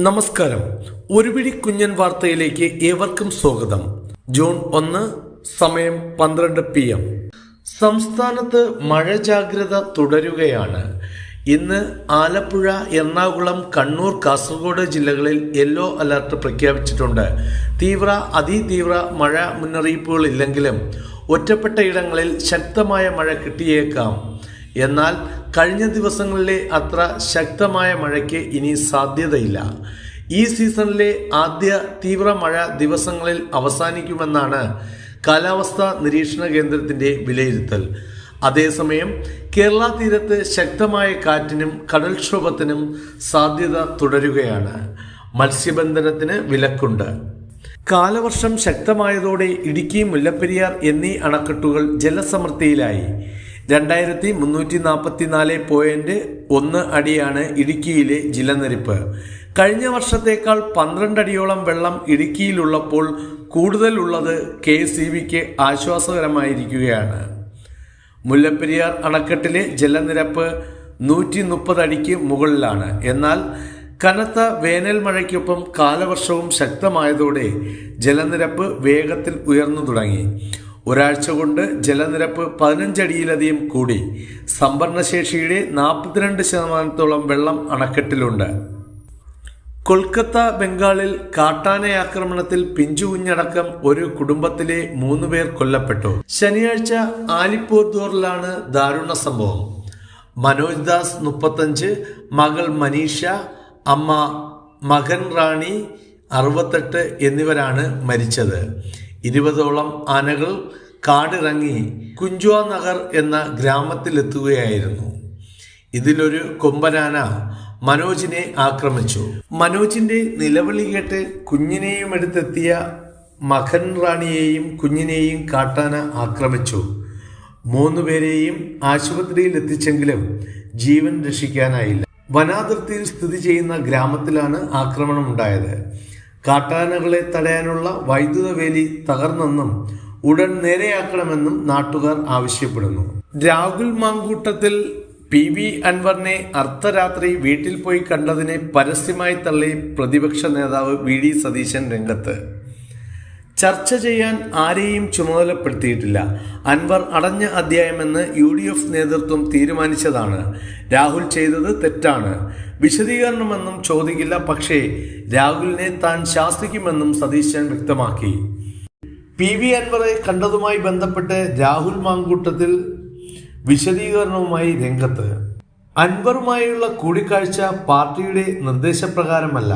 നമസ്കാരം. ഒരു പിടി കുഞ്ഞൻ വാർത്തയിലേക്ക് ഏവർക്കും സ്വാഗതം. ജൂൺ ഒന്ന് സമയം പന്ത്രണ്ട് പി എം. സംസ്ഥാനത്ത് മഴ ജാഗ്രത തുടരുകയാണ്. ഇന്ന് ആലപ്പുഴ എറണാകുളം കണ്ണൂർ കാസർഗോഡ് ജില്ലകളിൽ യെല്ലോ അലർട്ട് പ്രഖ്യാപിച്ചിട്ടുണ്ട്. തീവ്ര അതിതീവ്ര മഴ മുന്നറിയിപ്പുകൾ ഇല്ലെങ്കിലും ഒറ്റപ്പെട്ട ഇടങ്ങളിൽ ശക്തമായ മഴ കിട്ടിയേക്കാം. എന്നാൽ കഴിഞ്ഞ ദിവസങ്ങളിലെ അത്ര ശക്തമായ മഴയ്ക്ക് ഇനി സാധ്യതയില്ല. ഈ സീസണിലെ ആദ്യ തീവ്ര മഴ ദിവസങ്ങളിൽ അവസാനിക്കുമെന്നാണ് കാലാവസ്ഥാ നിരീക്ഷണ കേന്ദ്രത്തിന്റെ വിലയിരുത്തൽ. അതേസമയം കേരള തീരത്ത് ശക്തമായ കാറ്റിനും കടൽക്ഷോഭത്തിനും സാധ്യത തുടരുകയാണ്. മത്സ്യബന്ധനത്തിന് വിലക്കുണ്ട്. കാലവർഷം ശക്തമായതോടെ ഇടുക്കി മുല്ലപ്പെരിയാർ എന്നീ അണക്കെട്ടുകൾ ജലസമൃദ്ധിയിലായി. രണ്ടായിരത്തി മുന്നൂറ്റി നാൽപ്പത്തി നാല് പോയിന്റ് ഒന്ന് അടിയാണ് ഇടുക്കിയിലെ ജലനിരപ്പ്. കഴിഞ്ഞ വർഷത്തേക്കാൾ പന്ത്രണ്ട് അടിയോളം വെള്ളം ഇടുക്കിയിലുള്ളപ്പോൾ കൂടുതലുള്ളത് കെ സി ബിക്ക് ആശ്വാസകരമായിരിക്കുകയാണ്. മുല്ലപ്പെരിയാർ അണക്കെട്ടിലെ ജലനിരപ്പ് നൂറ്റി മുപ്പത് അടിക്ക് മുകളിലാണ്. എന്നാൽ കനത്ത വേനൽ മഴയ്ക്കൊപ്പം കാലവർഷവും ശക്തമായതോടെ ജലനിരപ്പ് വേഗത്തിൽ ഉയർന്നു തുടങ്ങി. ഒരാഴ്ച കൊണ്ട് ജലനിരപ്പ് പതിനഞ്ചടിയിലധികം കൂടി. സംഭരണശേഷിയുടെ നാൽപ്പത്തിരണ്ട് ശതമാനത്തോളം വെള്ളം അണക്കെട്ടിലുണ്ട്. കൊൽക്കത്ത ബംഗാളിൽ കാട്ടാന ആക്രമണത്തിൽ പിഞ്ചുകുഞ്ഞടക്കം ഒരു കുടുംബത്തിലെ മൂന്ന് പേർ കൊല്ലപ്പെട്ടു. ശനിയാഴ്ച ആലിപ്പൂർദൂറിലാണ് ദാരുണ സംഭവം. മനോജ് ദാസ് മുപ്പത്തഞ്ച് മകൾ മനീഷ അമ്മ മകൻ റാണി അറുപത്തെട്ട് എന്നിവരാണ് മരിച്ചത്. ഇരുപതോളം ആനകൾ കാടിറങ്ങി കുഞ്ചുവ നഗർ എന്ന ഗ്രാമത്തിലെത്തുകയായിരുന്നു. ഇതിലൊരു കൊമ്പനാന മനോജിനെ ആക്രമിച്ചു. മനോജിന്റെ നിലവിളി കേട്ട് കുഞ്ഞിനെയും എടുത്തെത്തിയ മഖൻ റാണിയെയും കുഞ്ഞിനെയും കാട്ടാന ആക്രമിച്ചു. മൂന്നു പേരെയും ആശുപത്രിയിൽ എത്തിച്ചെങ്കിലും ജീവൻ രക്ഷിക്കാനായില്ല. വനാതിർത്തിയിൽ സ്ഥിതി ചെയ്യുന്ന ഗ്രാമത്തിലാണ് ആക്രമണം ഉണ്ടായത് കാട്ടാനകളെ തടയാനുള്ള വൈദ്യുത വേലി തകർന്നെന്നും ഉടൻ നേരെയാക്കണമെന്നും നാട്ടുകാർ ആവശ്യപ്പെടുന്നു. രാഹുൽ മാങ്കൂട്ടത്തിൽ പി വി അൻവറിനെ അർദ്ധരാത്രി വീട്ടിൽ പോയി കണ്ടതിനെ പരസ്യമായി തള്ളി പ്രതിപക്ഷ നേതാവ് വി ഡി സതീശൻ രംഗത്ത്. ചർച്ച ചെയ്യാൻ ആരെയും ചുമതലപ്പെടുത്തിയിട്ടില്ല. അൻവർ അടഞ്ഞ അധ്യായമെന്ന് യു ഡി എഫ് നേതൃത്വം തീരുമാനിച്ചതാണ്. രാഹുൽ ചെയ്തത് തെറ്റാണ്. വിശദീകരണമെന്നും ചോദിക്കില്ല പക്ഷേ രാഹുലിനെ താൻ ശാസിക്കുമെന്നും സതീശൻ വ്യക്തമാക്കി. പി വി അൻവറെ കണ്ടതുമായി ബന്ധപ്പെട്ട് രാഹുൽ മാങ്കൂട്ടത്തിൽ വിശദീകരണവുമായി രംഗത്ത്. അൻവറുമായുള്ള കൂടിക്കാഴ്ച പാർട്ടിയുടെ നിർദ്ദേശപ്രകാരമല്ല.